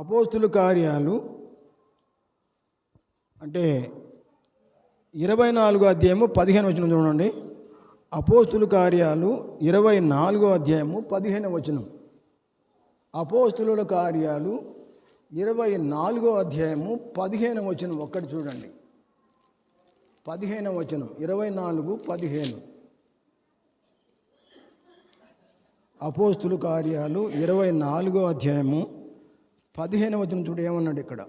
అపోస్తుల కార్యాలు అంటే ఇరవై నాలుగో అధ్యాయము పదిహేను వచనం చూడండి. అపోస్తుల కార్యాలు ఇరవై నాలుగో అధ్యాయము పదిహేను వచనం. అపోస్తుల కార్యాలు ఇరవై నాలుగో అధ్యాయము పదిహేను వచనం ఒక్కటి చూడండి. పదిహేను వచనం ఇరవై నాలుగు పదిహేను. అపోస్తుల కార్యాలు ఇరవై నాలుగో అధ్యాయము పదిహేను వచనం చూడు ఏమన్నాడు ఇక్కడ?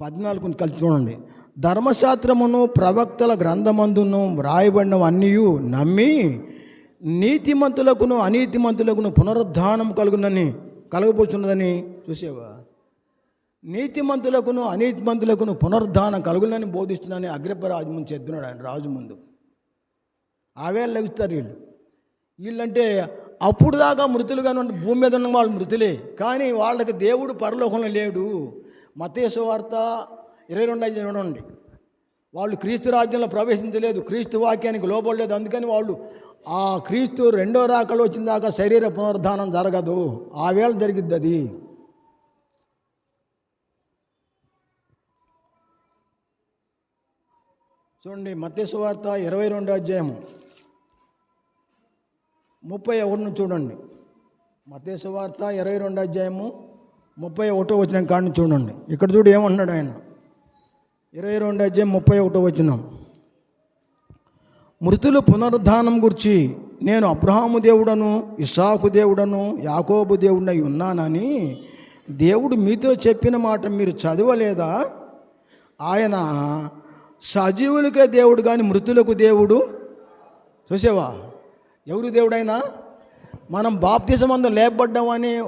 పద్నాలుగు కలిసి చూడండి. ధర్మశాస్త్రమును ప్రవక్తల గ్రంథమందును వ్రాయబడినవన్నీ నమ్మి నీతిమంతులకును అనీతిమంతులకును పునరుద్ధానం కలుగునని కలగబోతున్నదని చూసేవా? నీతిమంతులకును అనీతిమంతులకును పునరుద్ధానం కలుగునని బోధిస్తున్నానని అగ్రప రాజు ముందు చెప్పినాడు ఆయన రాజు ముందు. ఆవేళ లెగుస్తారు వీళ్ళు. వీళ్ళంటే అప్పుడు దాకా మృతులుగా ఉన్న భూమి మీద ఉన్న వాళ్ళు మృతులే. కానీ వాళ్ళకి దేవుడు పరలోకంలో లేడు. మతేశ్వ వార్త ఇరవై రెండు ఐదు చూడండి. వాళ్ళు క్రీస్తు రాజ్యంలో ప్రవేశించలేదు క్రీస్తు వాక్యానికి లోపడలేదు అందుకని వాళ్ళు ఆ క్రీస్తు రెండో రాకలు వచ్చిన దాకా శరీర పునరుద్ధానం జరగదు. ఆ వేళ జరిగిద్ది అది. చూడండి మత్స్య వార్త ఇరవై రెండో అధ్యాయము. ముప్పై ఒకటిని చూడండి. మత్స్సు వార్త ఇరవై రెండు అధ్యాయము ముప్పై ఒకటో వచ్చిన కాడిని చూడండి. ఇక్కడ చూడు ఏమంటున్నాడు ఆయన. ఇరవై రెండు అధ్యాయం ముప్పై ఒకటో వచ్చినాం మృతులు పునరుద్ధానం గురించి నేను అబ్రహాము దేవుడను ఇస్సాకు దేవుడను యాకోబు దేవుడనై ఉన్నానని దేవుడు మీతో చెప్పిన మాట మీరు చదవలేదా? ఆయన సజీవులకే దేవుడు కానీ మృతులకు దేవుడు? చూసేవా? ఎవరు దేవుడైనా? మనం బాప్తిసం అంతా లేపబడ్డామని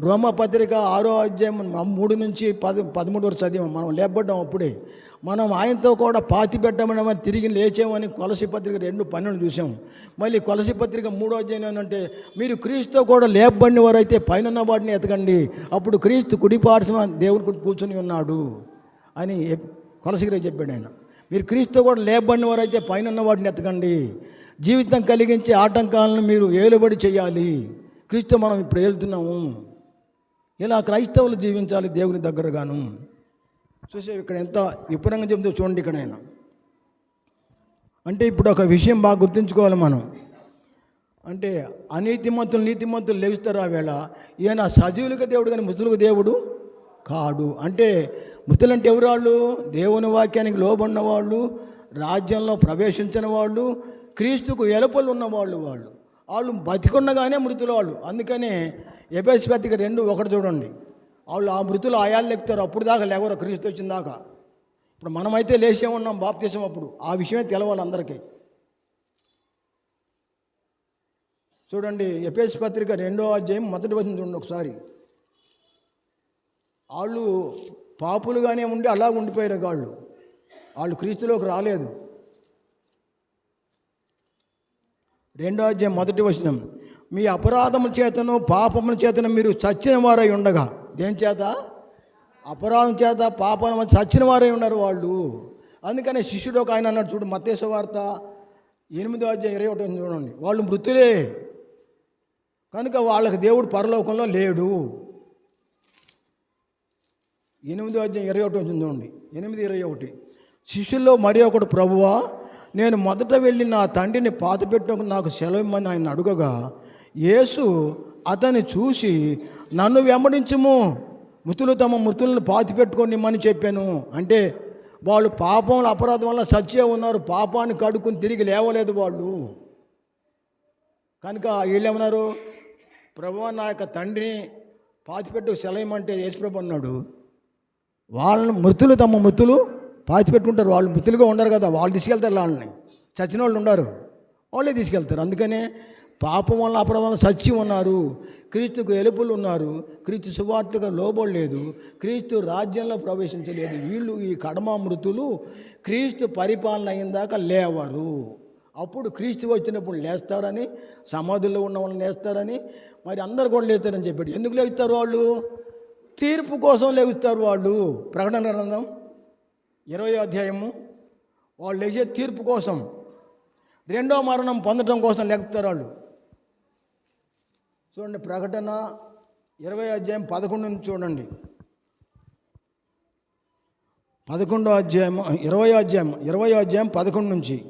రోమపత్రిక ఆరో అధ్యాయం మూడు నుంచి పది పదమూడు వరకు చదివాం. మనం లేపబడ్డాం అప్పుడే. మనం ఆయనతో కూడా పాతి పెట్టమని తిరిగి లేచామని కొలసి పత్రిక రెండు పన్నెండు చూసాం. మళ్ళీ కొలసి పత్రిక మూడో అధ్యాయం ఏంటంటే మీరు క్రీస్తుతో కూడా లేపబడిన వారైతే పైన వాటిని ఎతకండి. అప్పుడు క్రీస్తు కుడిపార్శ్వ దేవుని కూర్చొని ఉన్నాడు అని ఎప్- కొలసిగిరే చెప్పాడు ఆయన. మీరు క్రీస్తు కూడా లేపబడిన వారైతే పైన ఉన్న వాటిని ఎతకండి. జీవితం కలిగించే ఆటంకాలను మీరు ఏలుబడి చేయాలి. క్రీస్తు మనం ఇప్పుడు వెళ్తున్నాము ఇలా క్రైస్తవులు జీవించాలి దేవుని దగ్గరగాను? చూసే ఇక్కడ ఎంత విపురంగా చెబుతూ చూడండి ఇక్కడ ఆయన. అంటే ఇప్పుడు ఒక విషయం బాగా గుర్తుంచుకోవాలి మనం. అంటే అనీతిమంతులు నీతిమంతులు లేవిస్తారు ఆ వేళ? ఈయన సజీవులుగా దేవుడు కానీ మృతులకు దేవుడు కాడు. అంటే మృతులంటే ఎవరు వాళ్ళు? దేవుని వాక్యానికి లోబడిన వాళ్ళు రాజ్యంలో ప్రవేశించిన వాళ్ళు క్రీస్తుకు ఎలుపలు ఉన్నవాళ్ళు వాళ్ళు. వాళ్ళు బతికుండగానే మృతులు వాళ్ళు. అందుకనే ఎబెస్ పత్రిక రెండు ఒకటి చూడండి. వాళ్ళు ఆ మృతులు ఆయాలు లెక్కుతారు అప్పుడు దాకా లేవరు క్రీస్తు వచ్చిన దాకా. ఇప్పుడు మనమైతే లేచే ఉన్నాం బాప్తీసం అప్పుడు. ఆ విషయమే తెలవాలి అందరికీ. చూడండి ఎపేస్ పత్రిక రెండో అధ్యాయం మొదటి వచ్చిన చూడండి ఒకసారి. వాళ్ళు పాపులుగానే ఉండి అలా ఉండిపోయారు వాళ్ళు వాళ్ళు క్రీస్తులోకి రాలేదు. రెండో అధ్యాయం మొదటి వచనం. మీ అపరాధముల చేతను పాపముల చేతను మీరు చచ్చిన వారై ఉండగా. దేని చేత? అపరాధం చేత పాపం చచ్చిన వారై ఉన్నారు వాళ్ళు. అందుకనే శిష్యుడు ఒక ఆయన అన్నాడు చూడు మతేశ వార్త ఎనిమిదో అధ్యాయం ఇరవై ఒకటి చూడండి. వాళ్ళు మృతులే. కనుక వాళ్ళకి దేవుడు పరలోకంలో లేడు. ఎనిమిదో అధ్యాయం ఇరవై ఒకటి చూడండి. ఎనిమిది ఇరవై ఒకటి. శిష్యుల్లో మరి ఒకడు ప్రభువా? నేను మొదట వెళ్ళి నా తండ్రిని పాత పెట్టుకు నాకు సెలవిమ్మని ఆయన అడుగగా యేసు అతన్ని చూసి నన్ను వెంబడించుము. మృతులు తమ మృతులను పాతి పెట్టుకొని చెప్పాను. అంటే వాళ్ళు పాపం అపరాధం వల్ల సత్యే ఉన్నారు. పాపాన్ని కడుక్కుని తిరిగి లేవలేదు వాళ్ళు. కనుక వీళ్ళేమన్నారు? ప్రభు నా యొక్క తండ్రిని పాతిపెట్టు సెలయమంటే యేసుప్రభు అన్నాడు. వాళ్ళని మృతులు తమ మృతులు పాతిపెట్టుకుంటారు వాళ్ళు మృతులుగా ఉండరు కదా. వాళ్ళు తీసుకెళ్తారు వాళ్ళని. చచ్చిన వాళ్ళు ఉండరు. వాళ్ళే తీసుకెళ్తారు. అందుకనే పాపం వల్ల అపరం వల్ల సచ్చి ఉన్నారు. క్రీస్తుకు ఎలుపులు ఉన్నారు. క్రీస్తు సువార్తగా లోబడలేదు క్రీస్తు రాజ్యంలో ప్రవేశించలేదు. వీళ్ళు ఈ కడమ మృతులు క్రీస్తు పరిపాలన అయిన లేవరు. అప్పుడు క్రీస్తు వచ్చినప్పుడు లేస్తారని సమాధుల్లో ఉన్న వాళ్ళని లేస్తారని మరి అందరు కూడా లేస్తారని చెప్పాడు. ఎందుకు లేస్తారు వాళ్ళు? తీర్పు కోసం లేగుస్తారు వాళ్ళు. ప్రకటన గ్రంథం ఇరవై అధ్యాయము వాళ్ళు లేచే తీర్పు కోసం రెండో మరణం పొందడం కోసం లేగుతారు వాళ్ళు. చూడండి ప్రకటన ఇరవై అధ్యాయం పదకొండు నుంచి చూడండి. పదకొండో అధ్యాయం ఇరవై అధ్యాయం ఇరవై అధ్యాయం పదకొండు నుంచి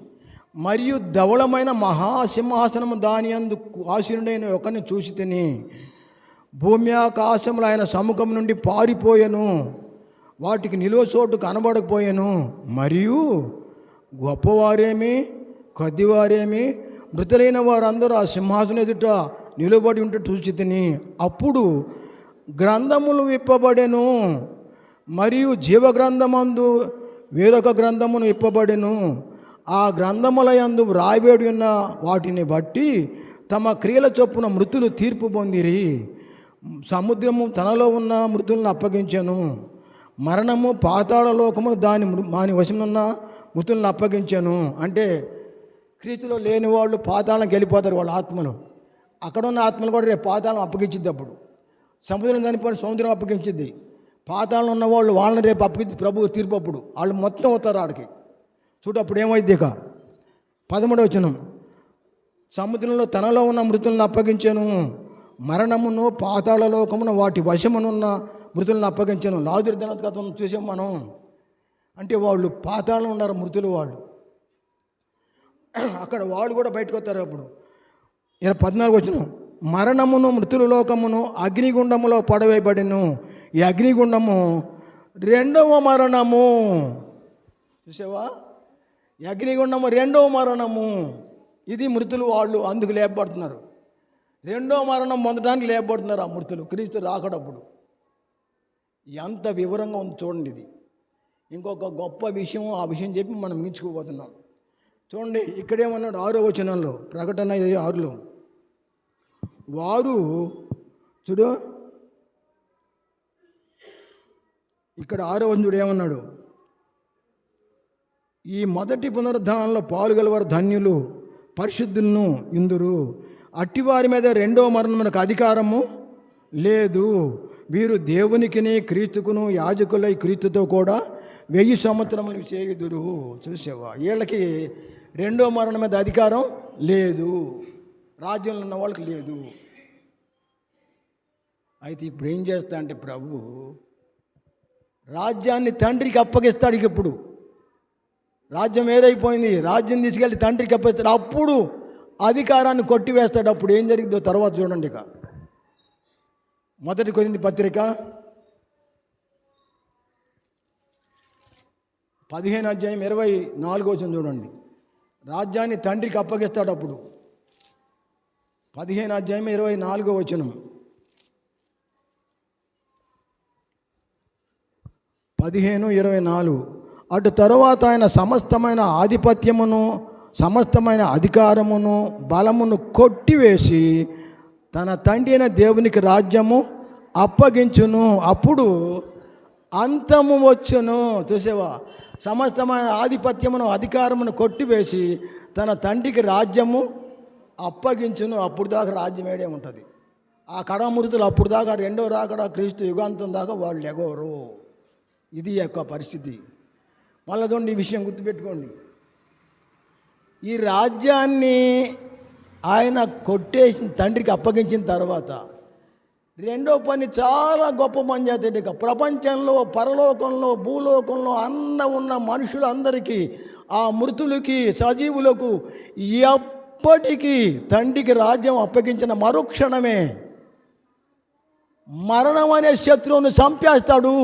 మరియు ధవళమైన మహాసింహాసనము దాని అందు ఆశీనుడైన ఒకరిని చూసి తిని భూమి ఆకాశములు ఆయన సముఖం నుండి పారిపోయాను. వాటికి నిలువ చోటు కనబడకపోయాను. మరియు గొప్పవారేమి కొద్దివారేమి మృతులైన వారందరూ ఆ సింహాసనం ఎదుట నిలబడి ఉంటే చూసి తిని అప్పుడు గ్రంథములు విప్పబడెను. మరియు జీవగ్రంథమందు వేరొక గ్రంథమును విప్పబడెను. ఆ గ్రంథములయందు వ్రాయబడి ఉన్న వాటిని బట్టి తమ క్రియల చొప్పున మృతులు తీర్పు పొందిరి. సముద్రము తనలో ఉన్న మృతులను అప్పగించాను. మరణము పాతాళ లోకమును దాని మాని వశమున్న మృతులను అప్పగించాను. అంటే క్రీస్తులో లేని వాళ్ళు పాతాళంకి వెళ్ళిపోతారు వాళ్ళ ఆత్మలు. అక్కడ ఉన్న ఆత్మలు కూడా రేపు పాతాళం అప్పగించిద్ది అప్పుడు. సముద్రం చనిపోయిన సముద్రం అప్పగించింది పాతాళం ఉన్న వాళ్ళు వాళ్ళని రేపు అప్పగించి ప్రభు తీర్పు అప్పుడు. వాళ్ళు మొత్తం అవుతారు ఆడికి. చూడు అప్పుడు ఏమైంది ఇక? పదమూడవ వచనం. సముద్రంలో తనలో ఉన్న మృతులను అప్పగించాను. మరణమును పాతాళ లోకమును వాటి వశమునున్న మృతులను అప్పగించాను. లాదురి దినకథం చూసాం మనం. అంటే వాళ్ళు పాతాళం ఉన్నారు మృతులు వాళ్ళు. అక్కడ వాళ్ళు కూడా బయటకు వస్తారు అప్పుడు. ఇరవై పద్నాలుగు వచ్చిన. మరణమును మృతుల లోకమును అగ్నిగుండములో పడవేయబడిను. ఈ అగ్నిగుండము రెండవ మరణము. చూసావా? అగ్నిగుండము రెండవ మరణము. ఇది మృతులు వాళ్ళు అందుకు లేపబడుతున్నారు. రెండో మరణం పొందడానికి లేపబడుతున్నారు ఆ మృతులు. క్రీస్తు రాకడప్పుడు. ఎంత వివరంగా ఉంది చూడండి ఇది. ఇంకొక గొప్ప విషయం ఆ విషయం చెప్పి మనం మించుకోబోతున్నాం చూడండి ఇక్కడేమన్నాడు ఆరో వచనంలో ప్రకటన ఆరులో. వారు చూడు ఇక్కడ ఆరో చూడు ఏమన్నాడు? ఈ మొదటి పునరుద్ధానంలో పాల్గొలవారు ధన్యులు పరిశుద్ధులను ఇందురు. అట్టివారి మీద రెండో మరణమునకు అధికారము లేదు. వీరు దేవునికిని క్రీస్తుకును యాజకులై క్రీస్తుతో కూడా వెయ్యి సంవత్సరములు చేయుదురు. చూసేవా వీళ్ళకి రెండో మరణం మీద అధికారం లేదు. రాజ్యంలో ఉన్న వాళ్ళకి లేదు. అయితే ఇప్పుడు ఏం చేస్తా అంటే ప్రభు రాజ్యాన్ని తండ్రికి అప్పగిస్తాడు ఇక ఇప్పుడు. రాజ్యం ఏదైపోయింది? రాజ్యం తీసుకెళ్ళి తండ్రికి అప్పగిస్తాడు. అప్పుడు అధికారాన్ని కొట్టివేస్తాడు. అప్పుడు ఏం జరిగిందో తర్వాత చూడండి ఇక. మొదటి కొరింది పత్రిక పదిహేను అధ్యాయం ఇరవై నాలుగో వచ్చిన చూడండి. రాజ్యాన్ని తండ్రికి అప్పగిస్తాడు అప్పుడు పదిహేను అధ్యాయం ఇరవై నాలుగో వచనం. పదిహేను ఇరవై నాలుగు. అటు తరువాత ఆయన సమస్తమైన ఆధిపత్యమును సమస్తమైన అధికారమును బలమును కొట్టివేసి తన తండ్రి అయిన దేవునికి రాజ్యము అప్పగించును. అప్పుడు అంతము వచ్చును. చూసేవా? సమస్తమైన ఆధిపత్యమును అధికారమును కొట్టివేసి తన తండ్రికి రాజ్యము అప్పగించును. అప్పుడు దాకా రాజ్యం ఏడే ఉంటుంది? ఆ కడమృతులు అప్పుడు దాకా రెండో రాకడ క్రీస్తు యుగాంతం దాకా వాళ్ళు ఎగోరు. ఇది యొక్క పరిస్థితి. మళ్ళీ ఈ విషయం గుర్తుపెట్టుకోండి. ఈ రాజ్యాన్ని ఆయన కొట్టేసిన తండ్రికి అప్పగించిన తర్వాత రెండో పని చాలా గొప్ప పని చేస్తాడు ఇక. ప్రపంచంలో పరలోకంలో భూలోకంలో అన్న ఉన్న మనుషులందరికీ ఆ మృతులకి సజీవులకు ఎప్పటికీ తండ్రికి రాజ్యం అప్పగించిన మరుక్షణమే మరణం అనే శత్రువును చంపేస్తాడు.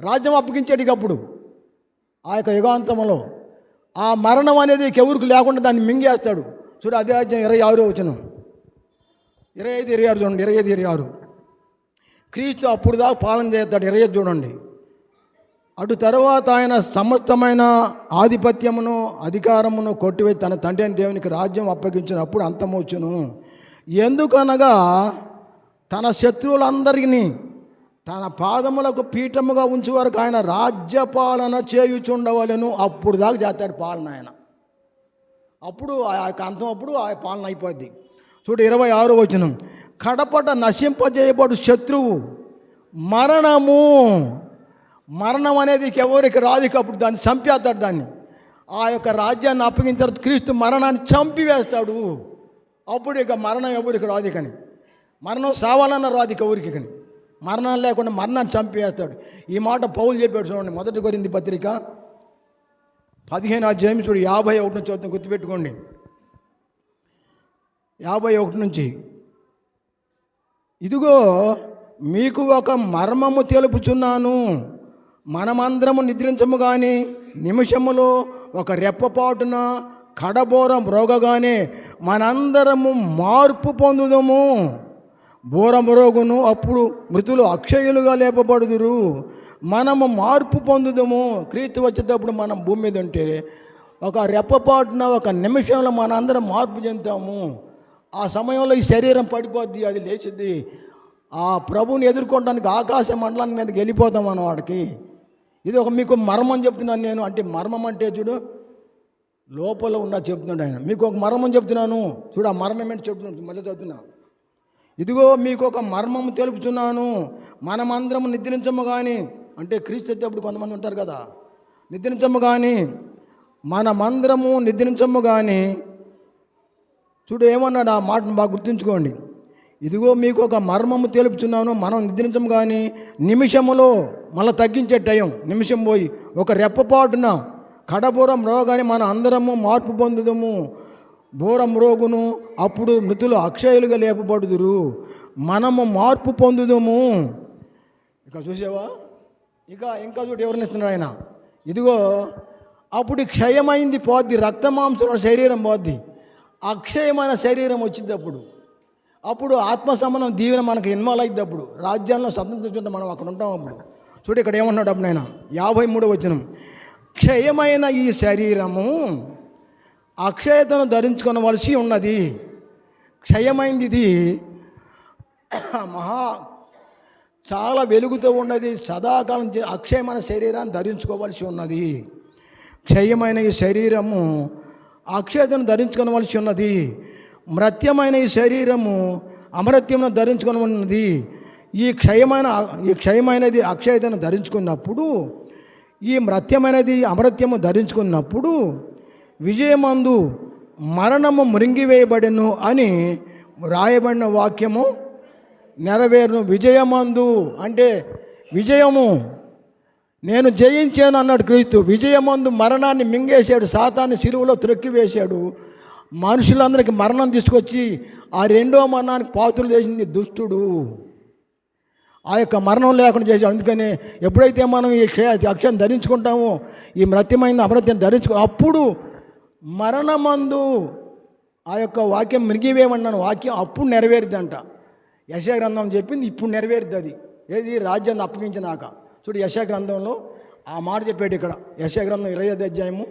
రాజ్యం అప్పగించేటికప్పుడు అప్పుడు ఆ యొక్క యుగాంతంలో ఆ మరణం అనేది ఎవరికి లేకుండా దాన్ని మింగేస్తాడు. చూడు అదే అధ్యాయం ఇరవై ఆరో వచనం ఇరవై ఐదు ఇరవై ఆరు చూడండి ఇరవై ఐదు ఇరవై ఆరు. క్రీస్తు అప్పుడు దాకా పాలన చేస్తాడు. ఇరవై ఐదు చూడండి. అటు తర్వాత ఆయన సమస్తమైన ఆధిపత్యమును అధికారమును కొట్టివేసి తన తండ్రి అయిన దేవునికి రాజ్యం అప్పగించినప్పుడు అంతమొచ్చును ఎందుకనగా తన శత్రువులందరినీ తన పాదములకు పీఠముగా ఉంచే వరకు ఆయన రాజ్యపాలన చేయుచుండవలను. అప్పుడు దాకా చేస్తాడు పాలన ఆయన. అప్పుడు ఆ యొక్క అంతం అప్పుడు ఆ పాలన అయిపోద్ది చూడు ఇరవై ఆరో వచనం. కడపట నశింపజేయబడు శత్రువు మరణము. మరణం అనేది ఎవరికి రాదు అప్పుడు దాన్ని చంపేస్తాడు దాన్ని. ఆ యొక్క రాజ్యాన్ని అప్పగించిన తర్వాత క్రీస్తు మరణాన్ని చంపివేస్తాడు. అప్పుడు ఇక మరణం ఎవరికి రాదు కానీ మరణం సావాలన్న రాదు ఇక ఊరికి కానీ మరణం లేకుండా మరణాన్ని చంపివేస్తాడు ఈ మాట పౌలు చెప్పాడు చూడండి మొదటి కొరింది పత్రిక పదిహేను అధ్యాయం చూడు యాభై ఒకటి నుంచి వద్ద గుర్తుపెట్టుకోండి. యాభై ఒకటి నుంచి. ఇదిగో మీకు ఒక మర్మము తెలుపుచున్నాను. మనమందరము నిద్రించము కానీ నిమిషములో ఒక రెప్పపాటున కడబోరం రోగగానే మనందరము మార్పు పొందుదము. బోరమరోగును అప్పుడు మృతులు అక్షయులుగా లేపబడుదురు. మనము మార్పు పొందుదము. క్రీస్తు వచ్చేటప్పుడు మనం భూమి మీద ఉంటే ఒక రెప్పపాటున ఒక నిమిషంలో మనందరం మార్పు చెందుతాము. ఆ సమయంలో ఈ శరీరం పడిపోద్ది అది లేచిద్ది. ఆ ప్రభుని ఎదుర్కోవడానికి ఆకాశ మండలాన్ని మీదకి వెళ్ళిపోతాం మనం వాడికి. ఇది ఒక మీకు మర్మం చెప్తున్నాను నేను. అంటే మర్మం అంటే చూడు లోపల ఉన్న చెప్తున్నాడు ఆయన. మీకు ఒక మర్మం చెప్తున్నాను. చూడు ఆ మర్మం ఏంటి చెప్తున్నాను మళ్ళీ చదువుతున్నా. ఇదిగో మీకు ఒక మర్మం తెలుపుతున్నాను. మనమందరం నిద్రించము కానీ అంటే క్రీస్తు వచ్చేటప్పుడు కొంతమంది ఉంటారు కదా. నిద్రించము కానీ మనమందరము నిద్రించము కానీ చూడు ఏమన్నాడు ఆ మాటను బాగా గుర్తుంచుకోండి. ఇదిగో మీకు ఒక మర్మము తెలుపుతున్నాను మనం నిద్రించము కానీ నిమిషములో మళ్ళీ తగ్గించే టైం నిమిషం పోయి ఒక రెప్పపాటున కడబూరం రోగాన్ని మన అందరము మార్పు పొందుదము. బూరం రోగును అప్పుడు మృతులు అక్షయులుగా లేపబడుదురు. మనము మార్పు పొందుదము. ఇక చూసావా? ఇక ఇంకా చూడు ఎవరిని ఇస్తున్నాడు ఆయన? ఇదిగో అప్పుడు క్షయమైంది పోద్ది రక్తమాంసం శరీరం పోద్ది. అక్షయమైన శరీరం వచ్చింది అప్పుడు. అప్పుడు ఆత్మ సంబంధం దీవెన మనకు ఇన్వాల్వ్ అయింది అప్పుడు. రాజ్యాలను స్వతంత్రించుకుంటే మనం అక్కడ ఉంటాం అప్పుడు. చూడు ఇక్కడ ఏమన్నాడు అప్పుడు ఆయన? యాభై మూడు వచనం. క్షయమైన ఈ శరీరము అక్షయతను ధరించుకొనవలసి ఉన్నది. క్షయమైంది ఇది. మహా చాలా వెలుగుతో ఉన్నది. సదాకాలం అక్షయమైన శరీరాన్ని ధరించుకోవలసి ఉన్నది. క్షయమైన ఈ శరీరము అక్షయతను ధరించుకోవలసి ఉన్నది. మృత్యమైన ఈ శరీరము అమరత్యమును ధరించుకొని ఉన్నది. ఈ క్షయమైన ఈ క్షయమైనది అక్షయతను ధరించుకున్నప్పుడు ఈ మృత్యమైనది అమరత్యము ధరించుకున్నప్పుడు విజయమందు మరణము మృంగివేయబడెను అని రాయబడిన వాక్యము నెరవేరును విజయమందు అంటే విజయము. నేను జయించాను అన్నాడు క్రీస్తు. విజయమందు మరణాన్ని మింగేశాడు. సాతాన్ని సిలువలో త్రొక్కివేశాడు. మనుషులందరికీ మరణం తీసుకొచ్చి ఆ రెండో మరణానికి పాత్రలు చేసింది దుష్టుడు. ఆ యొక్క మరణం లేకుండా చేశాడు. అందుకని ఎప్పుడైతే మనం ఈ క్షయ అక్షయం ధరించుకుంటామో ఈ మృత్యమైన అమృత్యం ధరించుకో అప్పుడు మరణమందు ఆ యొక్క వాక్యం మిరిగివేమన్నాను వాక్యం అప్పుడు నెరవేరుద్దంట యశా గ్రంథం చెప్పింది ఇప్పుడు నెరవేరుద్ది అది ఏది? రాజ్యాన్ని అప్పగించినాక. చూడు యశా గ్రంథంలో ఆ మాట చెప్పాడు ఇక్కడ. యశా గ్రంథం ఇరవై ఐదు అధ్యాయము.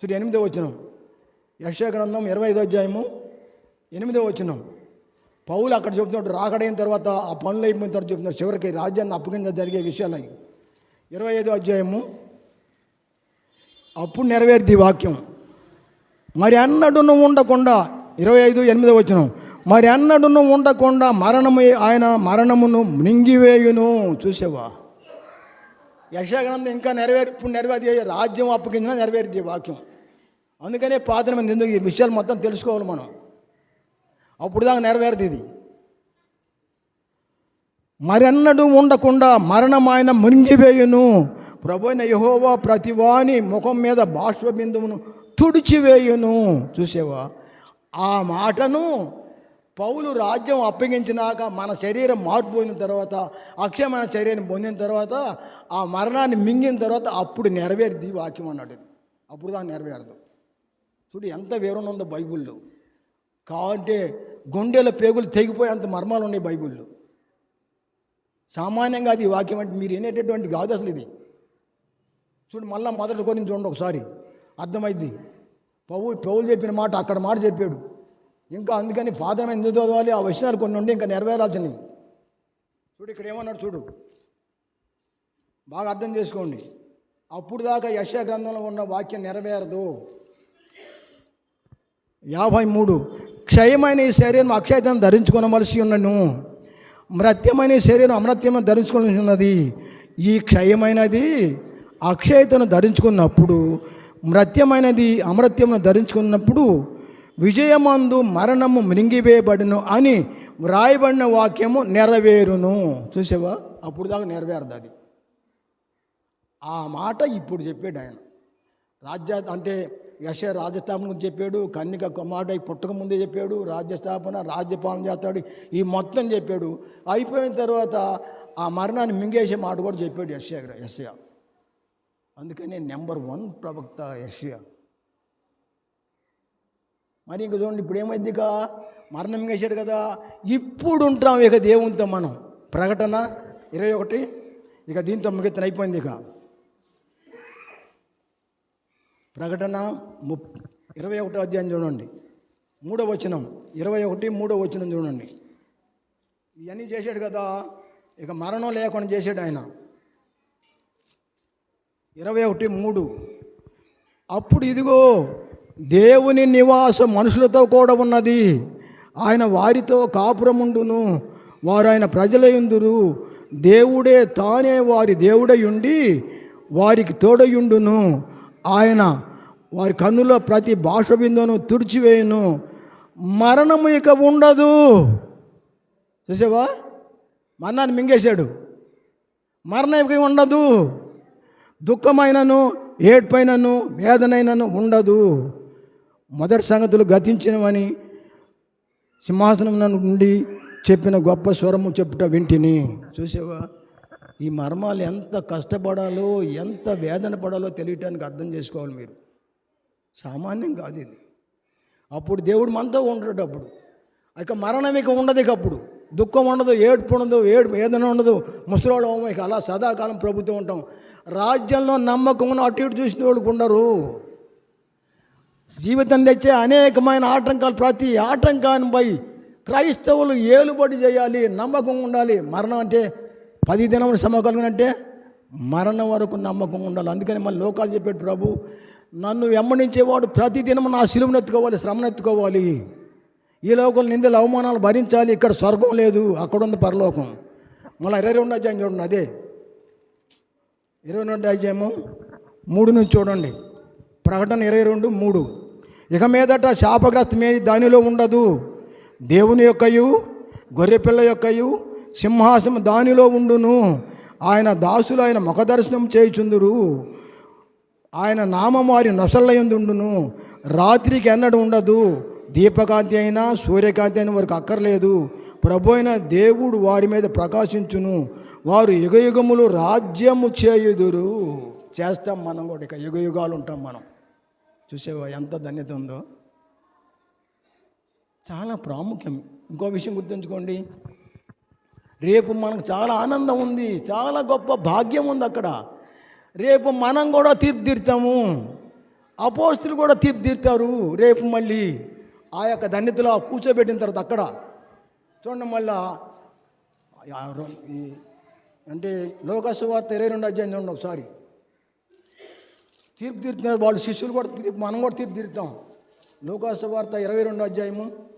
చూడు ఎనిమిదో వచ్చినాం యశా గ్రంథం ఇరవై ఐదో అధ్యాయము. ఎనిమిదో వచ్చినాం పౌలు అక్కడ చెప్తున్నాడు రాకడైన తర్వాత ఆ పనులు అయిపోయిన తర్వాత చెప్తున్నాడు చివరికి రాజ్యాన్ని అప్పగించ జరిగే విషయాలు అవి ఇరవై ఐదో అధ్యాయము. అప్పుడు నెరవేరుద్ది వాక్యం. మరి అన్నడును ఉండకుండా ఇరవై ఐదు ఎనిమిదో వచ్చినాం మరి అన్నడును ఉండకుండా మరణము ఆయన మరణమును మృంగివేయును. చూసేవా? యక్షగ్రంథం ఇంకా నెరవేరు ఇప్పుడు నెరవేరి రాజ్యం అప్పగించినా నెరవేరుద్ది వాక్యం. అందుకనే పాత్ర మంది ఎందుకు ఈ విషయాలు మొత్తం తెలుసుకోవాలి మనం. అప్పుడు దాకా నెరవేరుది ఇది. మరెన్నడూ ఉండకుండా మరణం ఆయన మునిగివేయును ప్రభైన యహోవా ప్రతివాని ముఖం మీద బాష్ప బిందువును తుడిచివేయును. చూసేవా? ఆ మాటను పౌలు రాజ్యం అప్పగించినాక మన శరీరం మార్పు పొందిన తర్వాత అక్షయమైన శరీరం పొందిన తర్వాత ఆ మరణాన్ని మింగిన తర్వాత అప్పుడు నెరవేరుద్ది వాక్యం అన్నాడు. అప్పుడు దాన్ని నెరవేరదు. చూడు ఎంత వివరణ ఉందో బైబుల్లో. కావంటే గుండెల పేగులు తెగిపోయేంత మర్మాలు ఉన్నాయి బైబుల్లో. సామాన్యంగా అది వాక్యం అంటే మీరు వినేటటువంటి కాదు అసలు ఇది. చూడు మళ్ళీ మొదటి కొని చూడండి ఒకసారి. అర్థమైంది. పౌ పౌలు చెప్పిన మాట అక్కడ మాట చెప్పాడు. ఇంకా అందుకని పాదం ఎందుకు చదవాలి? ఆ విషయాలు కొన్ని ఉండి ఇంకా నెరవేరాల్సినవి. చూడు ఇక్కడ ఏమన్నాడు చూడు. బాగా అర్థం చేసుకోండి. అప్పుడు దాకా యశ గ్రంథంలో ఉన్న వాక్యం నెరవేరదు. యాభై మూడు. క్షయమైన ఈ శరీరం అక్షయతను ధరించుకొనవలసి ఉన్నను. మృత్యమైన శరీరం అమృత్యమని ధరించుకోవలసి ఉన్నది. ఈ క్షయమైనది అక్షయతను ధరించుకున్నప్పుడు మృత్యమైనది అమృత్యమును ధరించుకున్నప్పుడు విజయమందు మరణము మృంగివేయబడును అని వ్రాయబడిన వాక్యము నెరవేరును. చూసావా? అప్పుడు దాకా నెరవేరదు అది. ఆ మాట ఇప్పుడు చెప్పాడు ఆయన. రాజ్య అంటే యశ రాజ్యస్థాపన గురించి చెప్పాడు కన్నిక కుమారుడు పుట్టక ముందే చెప్పాడు రాజ్యస్థాపన రాజ్యపాలన చేస్తాడు ఈ మొత్తం చెప్పాడు. అయిపోయిన తర్వాత ఆ మరణాన్ని మింగేసే మాట కూడా చెప్పాడు యశ్య యశ్య అందుకని నెంబర్ వన్ ప్రవక్త యశ్య మరి ఇంక చూడండి ఇప్పుడు ఏమైంది మరణం మింగేశాడు కదా. ఇప్పుడు ఉంటాం ఇక దేవునితో మనం. ప్రకటన ఇరవై ఒకటి. ఇక దీంతో మిగతా అయిపోయింది ఇక. ప్రకటన ముప్ ఇరవై ఒకటో అధ్యాయం చూడండి. మూడో వచనం. ఇరవై ఒకటి మూడో వచనం చూడండి. ఇవన్నీ చేశాడు కదా. ఇక మరణం లేకుండా చేశాడు ఆయన. ఇరవై ఒకటి మూడు. అప్పుడు ఇదిగో దేవుని నివాసం మనుషులతో కూడా ఉన్నది. ఆయన వారితో కాపురముండును వారు ఆయన ప్రజలయుందురు. దేవుడే తానే వారి దేవుడై ఉండి వారికి తోడయుండును. ఆయన వారి కన్నుల ప్రతి భాష బిందును తుడిచివేయును. మరణము ఇక ఉండదు. చూసావా? మరణాన్ని మింగేశాడు. మరణం ఇక ఉండదు. దుఃఖమైనను ఏడ్పైనను వేదనైనను ఉండదు. మొదటి సంగతులు గతించినవని సింహాసనం నుండి చెప్పిన గొప్ప స్వరము చెప్పుట వింటిని. చూసావా? ఈ మర్మాలు ఎంత కష్టపడాలో ఎంత వేదన పడాలో తెలియటానికి అర్థం చేసుకోవాలి మీరు. సామాన్యం కాదు ఇది. అప్పుడు దేవుడు మనతో ఉండడు అప్పుడు ఇక మరణం ఇక ఉండదు ఇక అప్పుడు. దుఃఖం ఉండదు ఏడుపు ఉండదు ఏడు వేదన ఉండదు. ముసలోళ్ళం ఇక అలా సదాకాలం ప్రభుత్వం ఉంటాం. రాజ్యంలో నమ్మకం అటు ఇటు చూసిన వాళ్ళు ఉండరు. జీవితం తెచ్చే అనేకమైన ఆటంకాలు ప్రతి ఆటంకాన్నిపై క్రైస్తవులు ఏలుబడి చేయాలి నమ్మకం ఉండాలి. మరణం అంటే పది దినములు శ్రమ అంటే మరణం వరకు నమ్మకం ఉండాలి. అందుకని మన లోకాలు చెప్పాడు ప్రభు నన్ను వెంబడించేవాడు ప్రతి దినం నా శిలువను ఎత్తుకోవాలి శ్రమను ఎత్తుకోవాలి. ఈ లోకల్ నిందలు అవమానాలు భరించాలి. ఇక్కడ స్వర్గం లేదు అక్కడ ఉంది పరలోకం. మళ్ళీ ఇరవై రెండు అధ్యాయం చూడండి అదే. ఇరవై రెండు అధ్యాయము మూడు నుంచి చూడండి. ప్రకటన ఇరవై రెండు మూడు. ఇక మీదట శాపగ్రస్తమేది దానిలో ఉండదు. దేవుని యొక్కయు గొర్రెపిల్ల యొక్కయు సింహాసనం దానిలో ఉండును. ఆయన దాసులు ఆయన ముఖదర్శనం చేయుచుందురు. ఆయన నామం వారి నొసల్లయందుండును రాత్రికి ఎన్నడు ఉండదు. దీపకాంతి అయినా సూర్యకాంతి అయినా వారికి అక్కర్లేదు. ప్రభు అయిన దేవుడు వారి మీద ప్రకాశించును. వారు యుగయుగములు రాజ్యము చేయుదురు. చేస్తాం మనం కూడా ఇక యుగయుగాలు ఉంటాం మనం. చూసేవా ఎంత ధన్యత ఉందో. చాలా ప్రాముఖ్యం. ఇంకో విషయం గుర్తుంచుకోండి. రేపు మనకు చాలా ఆనందం ఉంది చాలా గొప్ప భాగ్యం ఉంది అక్కడ. రేపు మనం కూడా తీర్పుదిరుతాము అపోస్తులు కూడా తీర్పుదిరుతారు రేపు మళ్ళీ. ఆ యొక్క ధన్యతలో కూర్చోబెట్టిన తర్వాత అక్కడ. చూడండి మళ్ళా. అంటే లోకసువార్త ఇరవై రెండు అధ్యాయం చూడండి ఒకసారి. తీర్పు తీరుతున్నారు వాళ్ళు శిష్యులు కూడా మనం కూడా తీర్పు లోకాసు వార్త ఇరవై రెండు అధ్యాయము.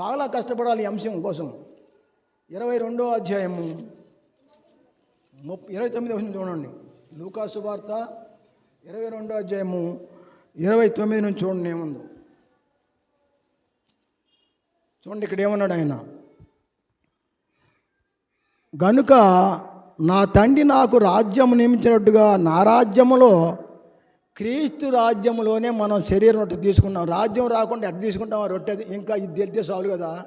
చాలా కష్టపడాలి ఈ అంశం కోసం. ఇరవై రెండో అధ్యాయము. ముప్పై ఇరవై తొమ్మిది వచ్చింది చూడండి. లూకాసు వార్త ఇరవై రెండో అధ్యాయము ఇరవై తొమ్మిది నుంచి చూడండి ఏముందో. చూడండి ఇక్కడ ఏమన్నాడు ఆయన? గనుక నా తండ్రి నాకు రాజ్యం నియమించినట్టుగా నా రాజ్యములో క్రీస్తు రాజ్యంలోనే మనం శరీరం రొట్టె తీసుకున్నాం రాజ్యం రాకుండా ఎట్ట తీసుకుంటాం? ఆ రొట్టె ఇంకా ఇది తెలితే చాలు కదా.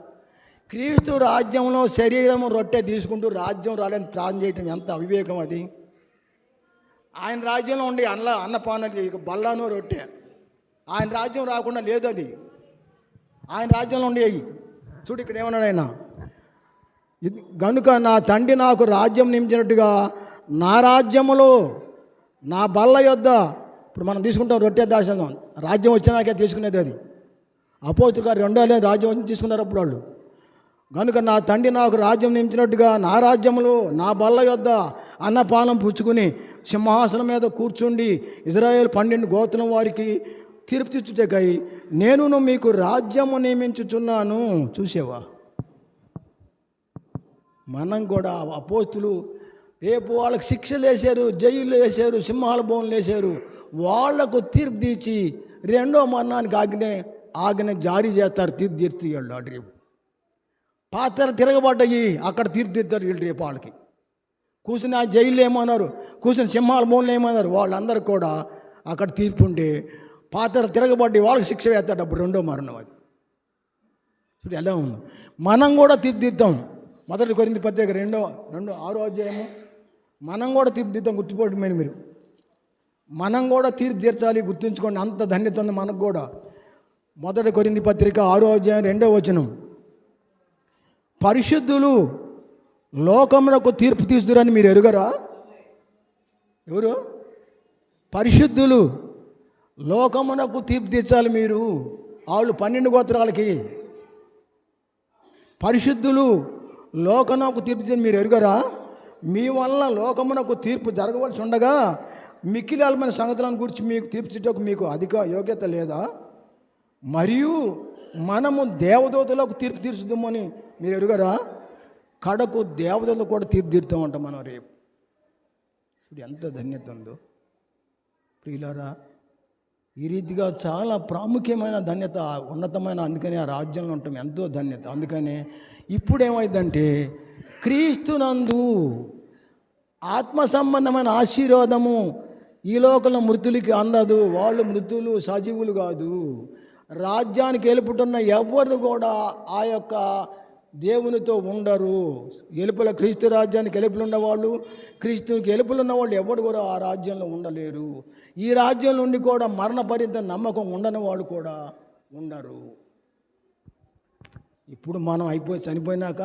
క్రీస్తు రాజ్యంలో శరీరం రొట్టె తీసుకుంటూ రాజ్యం రాలేని ప్రార్థన చేయటం ఎంత అవివేకం అది? ఆయన రాజ్యంలో ఉండి అన్న అన్నపానలు బల్లాను రొట్టె. ఆయన రాజ్యం రాకుండా లేదు అది. ఆయన రాజ్యంలో ఉండేవి చూడు ఇక్కడ ఏమన్నాడు ఆయన? గనుక నా తండ్రి నాకు రాజ్యం నిమించినట్టుగా నా రాజ్యములో నా బల్ల యొద్ద ఇప్పుడు మనం తీసుకుంటాం రొట్టె దాశనం రాజ్యం వచ్చినాకే తీసుకునేది అది. అపోతులు గారు రెండో రాజ్యం వచ్చి తీసుకున్నారు అప్పుడు వాళ్ళు. కనుక నా తండ్రి నాకు రాజ్యం నియమించినట్టుగా నా రాజ్యంలో నా బల్ల యొద్ద అన్నపానం పుచ్చుకుని సింహాసనం మీద కూర్చుండి ఇజ్రాయేల్ పన్నెండు గోత్రం వారికి తీర్పు తీర్చుటకై నేను మీకు రాజ్యము నియమించుచున్నాను. చూసేవా? మనం కూడా అపోస్తులు రేపు వాళ్ళకి శిక్షలు వేశారు జైలు వేశారు సింహాల బోన్లు వేశారు. వాళ్ళకు తీర్పు తీర్చి రెండో మరణానికి ఆజ్ఞ ఆజ్ఞ జారీ చేస్తారు తీర్పు తీర్చి వాళ్ళు రేపు. పాత్రలు తిరగబడ్డాయి అక్కడ తీర్చిదిద్దారు వీళ్ళు రేపు వాళ్ళకి. కూర్చుని ఆ జైలు ఏమన్నారు? కూర్చుని సింహాల మూలలు ఏమన్నారు? వాళ్ళందరూ కూడా అక్కడ తీర్పు ఉండి పాత్ర తిరగబడ్డి వాళ్ళకి శిక్ష వేస్తాడు అప్పుడు రెండో మరణం అది. ఇప్పుడు ఎలా ఉంది. మనం కూడా తీర్చిదిద్దాం మొదటి కొరింది పత్రిక రెండో రెండో ఆరో అధ్యాయము. మనం కూడా తీర్చిదిద్దాం గుర్తుపోవడం మీరు. మనం కూడా తీర్పు తీర్చాలి గుర్తుంచుకోండి. అంత ధన్యత ఉంది మనకు కూడా. మొదటి కొరింది పత్రిక ఆరో అధ్యాయం రెండో వచనం. పరిశుద్ధులు లోకమునకు తీర్పు తీస్తురని మీరు ఎరుగరా? ఎవరు? పరిశుద్ధులు లోకమునకు తీర్పు తీర్చాలి మీరు. వాళ్ళు పన్నెండు గోత్రాలకి. పరిశుద్ధులు లోకమునకు తీర్పు తీర్చి మీరు ఎరుగరా? మీ వల్ల లోకమునకు తీర్పు జరగవలసి ఉండగా మిక్కిలాలమైన సంగతులను గురించి మీకు తీర్చుటకు మీకు అధిక యోగ్యత లేదా? మరియు మనము దేవదూతలకు తీర్పు తీర్చుదామని మీరు ఎరుగరా? కడకు దేవతలు కూడా తీర్పు తీరుతామంట మనం రేపు. ఇప్పుడు ఎంత ధన్యత ఉందో. ప్రియులారా ఈ రీతిగా చాలా ప్రాముఖ్యమైన ధన్యత ఉన్నతమైన అందుకనే ఆ రాజ్యంలో ఉంటాం ఎంతో ధన్యత. అందుకనే ఇప్పుడేమైందంటే క్రీస్తునందు ఆత్మ సంబంధమైన ఆశీర్వాదము ఈ లోకంలో మృతులకి అందదు వాళ్ళు మృతులు సజీవులు కాదు. రాజ్యానికి వెళ్ళిపుట్టున్న ఎవరు కూడా ఆ యొక్క దేవునితో ఉండరు. ఎలుపుల క్రీస్తు రాజ్యానికి ఎలుపులు ఉన్నవాళ్ళు క్రీస్తుకి ఎలుపులు ఉన్నవాళ్ళు ఎవరు కూడా ఆ రాజ్యంలో ఉండలేరు. ఈ రాజ్యం నుండి కూడా మరణ పర్యంత నమ్మకం ఉండని వాళ్ళు కూడా ఉండరు. ఇప్పుడు మనం అయిపోయి చనిపోయినాక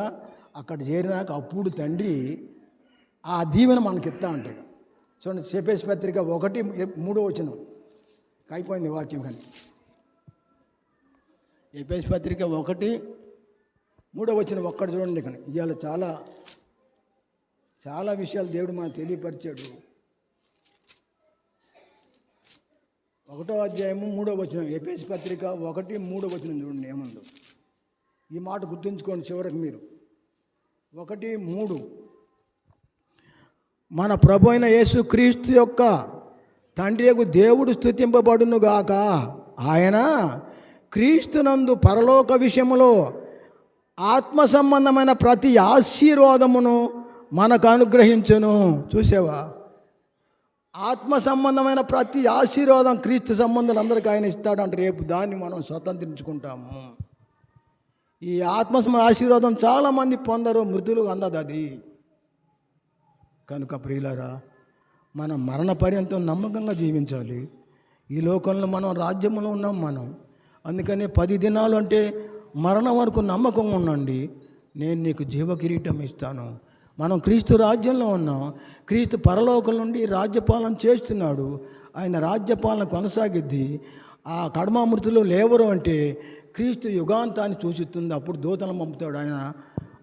అక్కడ చేరినాక అప్పుడు తండ్రి ఆ దీవెన మనకి ఇస్తా ఉంటాయి చూడండి చేపేసి పత్రిక ఒకటి మూడో వచ్చిన అయిపోయింది వాక్యం కానీ. ఏపేసి పత్రిక ఒకటి మూడో వచ్చిన ఒక్కటి చూడండి కానీ. ఇవాళ చాలా చాలా విషయాలు దేవుడు మనకు తెలియపరిచాడు. ఒకటో అధ్యాయము మూడో వచనం. ఏపీఎస్ పత్రిక ఒకటి మూడో వచనం చూడండి ఏముందో. ఈ మాట గుర్తుంచుకోండి చివరికి మీరు. ఒకటి మూడు. మన ప్రభు అయిన యేసు క్రీస్తు యొక్క తండ్రి యొక్క దేవుడు స్థుతింపబడునుగాక ఆయన క్రీస్తునందు పరలోక విషయములో ఆత్మ సంబంధమైన ప్రతి ఆశీర్వాదమును మనకు అనుగ్రహించును. చూసావా? ఆత్మ సంబంధమైన ప్రతి ఆశీర్వాదం క్రీస్తు సంబంధాలు అందరికీ ఆయన ఇస్తాడంటే రేపు దాన్ని మనం స్వతంత్రించుకుంటాము. ఈ ఆత్మ ఆశీర్వాదం చాలామంది పొందరు మృతులు అందదు అది. కనుక ప్రియులారా మనం మరణ పర్యంతం నమ్మకంగా జీవించాలి. ఈ లోకంలో మనం రాజ్యంలో ఉన్నాం మనం. అందుకనే పది దినాలు అంటే మరణం వరకు నమ్మకం ఉండండి. నేను నీకు జీవ కిరీటం ఇస్తాను. మనం క్రీస్తు రాజ్యంలో ఉన్నాం. క్రీస్తు పరలోకం నుండి రాజ్యపాలన చేస్తున్నాడు. ఆయన రాజ్యపాలన కొనసాగిద్ది. ఆ కడమామృతులు లేవరు అంటే క్రీస్తు యుగాంతాన్ని సూచిస్తుంది. అప్పుడు దూతలు పంపుతాడు ఆయన.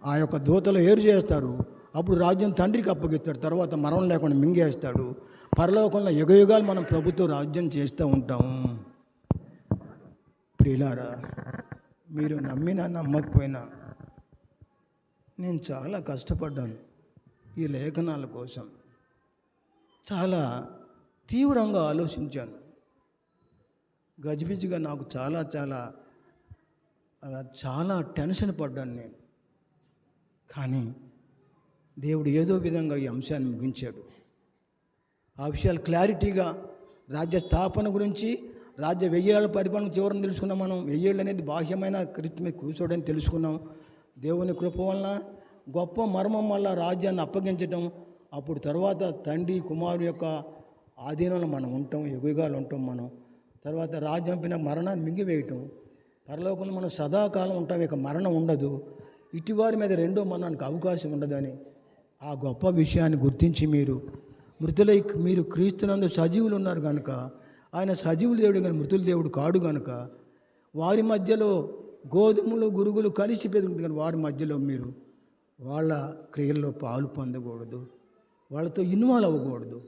ఆ యొక్క దూతలు ఏరు చేస్తారు. అప్పుడు రాజ్యం తండ్రికి అప్పగిస్తాడు. తర్వాత మరణం లేకుండా మింగేస్తాడు. పరలోకంలో యుగయుగాలు మనం ప్రభుత్వ రాజ్యం చేస్తూ ఉంటాము ప్రియులారా మీరు నమ్మినా నమ్మకపోయినా నేను చాలా కష్టపడ్డాను ఈ లేఖనాల కోసం. చాలా తీవ్రంగా ఆలోచించాను. గజిబిజిగా నాకు చాలా చాలా అలా చాలా టెన్షన్ పడ్డాను నేను. కానీ దేవుడు ఏదో విధంగా ఈ అంశాన్ని ముగించాడు. ఆ విషయాలు క్లారిటీగా రాజ్య స్థాపన గురించి రాజ్య వెయ్యేళ్ళ పరిపాలన చివరిని తెలుసుకున్నాం మనం? వెయ్యేళ్ళు అనేది బాహ్యమైన కృత్యమే కూర్చోడని తెలుసుకున్నాం. దేవుని కృప వలన గొప్ప మర్మం వల్ల రాజ్యాన్ని అప్పగించడం అప్పుడు తర్వాత తండ్రి కుమారు యొక్క ఆధీనంలో మనం ఉంటాం ఎగుగాలు ఉంటాం మనం. తర్వాత రాజ్యం పైన మరణాన్ని మింగివేయటం. పరలోకంలో మనం సదాకాలం ఉంటాం ఇక మరణం ఉండదు. ఇటువారి మీద రెండో మరణానికి అవకాశం ఉండదని ఆ గొప్ప విషయాన్ని గుర్తించి మీరు మృతులై మీరు క్రీస్తునందు సజీవులు ఉన్నారు కనుక ఆయన సజీవుల దేవుడు కానీ మృతుల దేవుడు కాడు కనుక వారి మధ్యలో గోధుమలు గురుగులు కలిసి పెరుగుతుంది కానీ వారి మధ్యలో మీరు వాళ్ళ క్రియల్లో పాలు పొందకూడదు వాళ్ళతో ఇన్వాల్వ్ అవ్వకూడదు.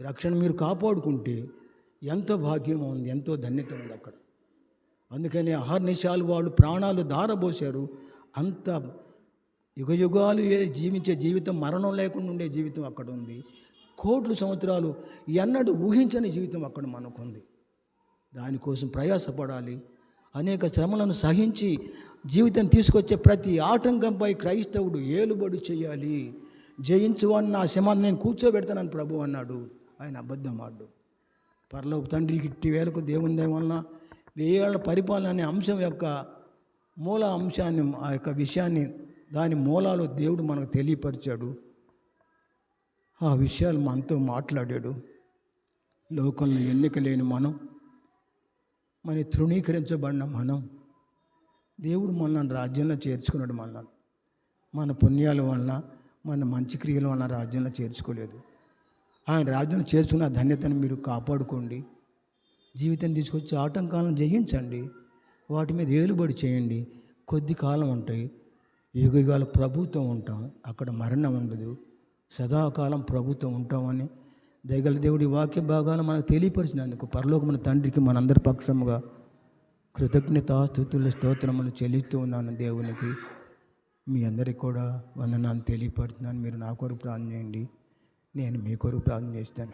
రక్షణ మీరు కాపాడుకుంటే ఎంతో భాగ్యం ఉంది ఎంతో ధన్యత ఉంది అక్కడ. అందుకని అహర్నిశాలు వాళ్ళు ప్రాణాలు దారబోశారు అంత యుగ యుగాలు ఏ జీవించే జీవితం మరణం లేకుండా ఉండే జీవితం అక్కడ ఉంది. కోట్లు సంవత్సరాలు ఎన్నడూ ఊహించని జీవితం అక్కడ మనకుంది. దానికోసం ప్రయాసపడాలి. అనేక శ్రమలను సహించి జీవితం తీసుకొచ్చే ప్రతి ఆటంకంపై క్రైస్తవుడు ఏలుబడి చేయాలి. జయించు నా శమాన్ని నేను కూర్చోబెడతానని ప్రభు అన్నాడు. ఆయన అబద్ధం ఆడు పరలోక తండ్రికి ఇట్టి వేలకు దేవుని దయ వలన వేయాళ్ళ పరిపాలన అనే అంశం యొక్క మూల అంశాన్ని ఆ యొక్క విషయాన్ని దాని మూలాలు దేవుడు మనకు తెలియపరిచాడు. ఆ విషయాలు మనతో మాట్లాడాడు. లోకంలో ఎన్నిక లేని మనం మన తృణీకరించబడిన మనం దేవుడు మనల్ని రాజ్యంలో చేర్చుకున్నాడు మనల్ని. మన పుణ్యాల వలన మన మంచి క్రియల వలన రాజ్యంలో చేర్చుకోలేదు. ఆయన రాజ్యం చేర్చుకున్న ధన్యతను మీరు కాపాడుకోండి. జీవితం తీసుకొచ్చి ఆటంకాలను జయించండి. వాటి మీద ఏలుబడి చేయండి. కొద్ది కాలం ఉంటాయి. యుగయుగాల ప్రభుత్వం ఉంటాం. అక్కడ మరణం ఉండదు. సదాకాలం ప్రభుత్వం ఉంటామని దయగల దేవుడి వాక్య భాగాలు మనకు తెలియపరిచినందుకు పరలోక మన తండ్రికి మనందరి పక్షముగా కృతజ్ఞత స్థుతుల స్తోత్రములు చెల్లిస్తూ ఉన్నాను దేవునికి. మీ అందరికి కూడా వందనాలు తెలియపరుస్తున్నాను మీరు నా కొరకు ప్రార్థన చేయండి. నేను మీ కొరకు ప్రార్థన చేస్తాను.